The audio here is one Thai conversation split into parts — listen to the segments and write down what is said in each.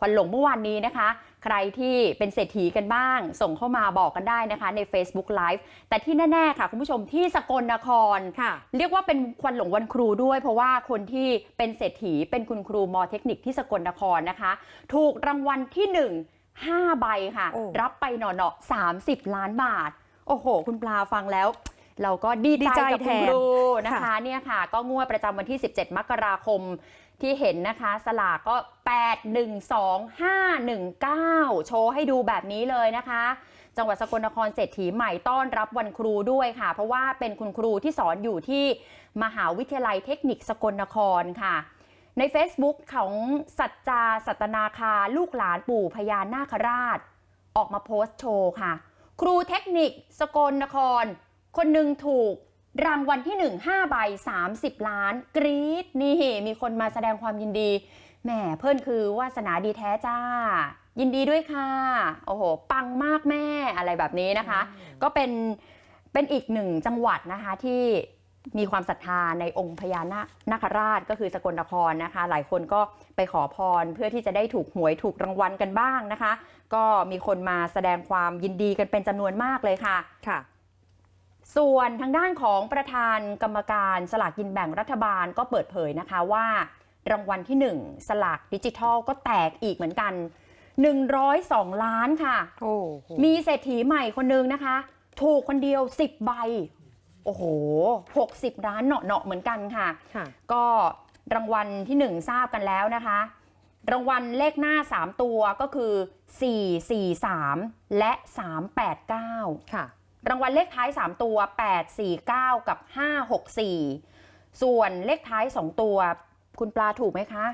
ควันหลงเมื่อวานนี้นะคะ ใครที่เป็นเศรษฐีกันบ้าง ส่งเข้ามาบอกกันได้นะคะใน Facebook Live แต่ที่แน่ ๆ ค่ะ คุณผู้ชมที่สกลนครค่ะ เรียกว่าเป็นควันหลงวันครูด้วย เพราะว่าคนที่เป็นเศรษฐีเป็นคุณครูมอเทคนิคที่สกลนครนะคะ ถูกรางวัลที่ 1 5 ใบค่ะ โอ้ รับไปหน่อๆ30 ล้านบาท โอ้โห คุณปลาฟังแล้ว เราก็ดีดีใจใจกับคุณแทนครูนะคะค่ะ เนี่ยค่ะ ก็งวดประจำวันที่ 17 มกราคมที่เห็นนะคะ สลากก็ 812519 โชว์ให้ดูแบบนี้เลยนะคะ จังหวัดสกลนครเศรษฐีใหม่ต้อนรับวันครูด้วยค่ะ เพราะว่าเป็นคุณครูที่สอนอยู่ที่มหาวิทยาลัยเทคนิคสกลนครค่ะ ใน Facebook ของสัจจาสัตนาคาลูกหลานปู่พญานาคราช ออกมาโพสต์โชว์ค่ะ ครูเทคนิคสกลนคร คนหนึ่งถูกรางวัลที่ 1 5ใบ30 ล้าน กรี๊ดนี่มีคนมาแสดงความยินดีแหมเพื่อนคือวาสนาดีแท้จ้า ยินดีด้วยค่ะ โอ้โห ปังมากแม่อะไรแบบนี้นะคะ ก็เป็นเป็นอีกหนึ่งจังหวัดนะคะที่มีความศรัทธาในองค์พญานานาคราชก็คือสกลนครนะคะ หลายคนก็ไปขอพรเพื่อที่จะได้ถูกหวยถูกรางวัลกันบ้างนะคะ ก็มีคนมาแสดงความยินดีกันเป็นจำนวนมากเลยค่ะค่ะ ส่วนทางด้านของประธานกรรมการสลากกินแบ่งรัฐบาลก็เปิดเผยนะคะว่ารางวัลที่ 1 สลากดิจิทัลก็แตกอีกเหมือนกัน 102 ล้านค่ะโอ้โหมีเศรษฐีใหม่คนนึงนะคะ ถูกคนเดียว 10 ใบ โอ้โห 60 ล้านเนาะเนาะๆเหมือนกันค่ะค่ะ ก็รางวัลที่ 1 ทราบกันแล้วนะคะ รางวัลเลขหน้า 3 ตัวก็คือ 443 และ 389 ค่ะ รางวัลเลขท้าย 3 ตัว 849 กับ 564 ส่วนเลขท้าย 2 ตัว คุณปลาถูกไหมคะ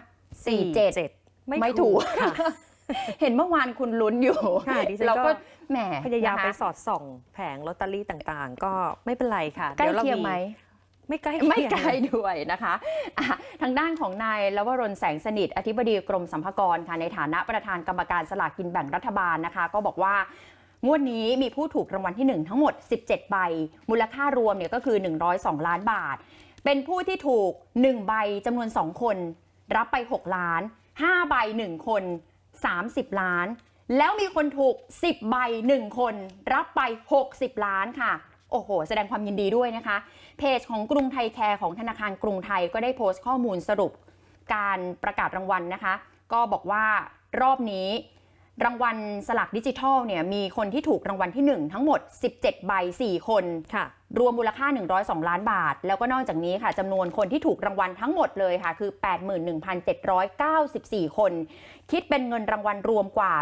47 ไม่ไม่ถูกค่ะ เห็นเมื่อวานคุณลุ้นอยู่ค่ะดิฉันเราก็ก็แหมพยายามนะคะไปสอดส่อง แผงลอตเตอรี่ต่างๆ ก็ไม่เป็นไรค่ะใกล้ดี๋วราเคียงไหมไม่ใกล้ไม่เคียงไกลด้วยนะคะอะทางด้านของนายลวรนแสงสนิท อธิบดีกรมสัมภากรค่ะในฐานะประธานกรรมการสลากกินแบ่งรัฐบาลนะคะ ก็บอกว่า งวดนี้มีผู้ถูกรางวัลที่ 1 ทั้งหมด 17 ใบ มูลค่ารวมเนี่ยก็คือ 102 ล้านบาท เป็นผู้ที่ถูก 1 ใบจำนวน 2 คน รับไป 6 ล้าน 5 ใบ 1 คน 30 ล้าน แล้วมีคนถูก 10 ใบ 1 คน รับไป 60 ล้านค่ะโอ้โห แสดงความยินดีด้วยนะคะ เพจของกรุงไทยแคร์ของธนาคารกรุงไทยก็ได้โพสต์ข้อมูลสรุป การประกาศรางวัลนะคะ ก็บอกว่ารอบนี้ รางวัลสลากดิจิทัลเนี่ยมีคนที่ถูกรางวัลที่ 1 ทั้งหมด 17 ใบ 4 คนค่ะ รวมมูลค่า 102 ล้านบาท แล้วก็นอกจากนี้ค่ะจำนวนคนที่ถูกรางวัลทั้งหมดเลยค่ะ คือ 81,794 คน คิดเป็นเงินรางวัลรวมกว่า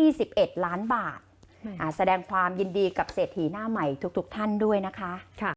821 ล้านบาทแหม่อ่าแสดงความยินดีกับเศรษฐีหน้าใหม่ทุก ๆ ท่านด้วยนะคะค่ะ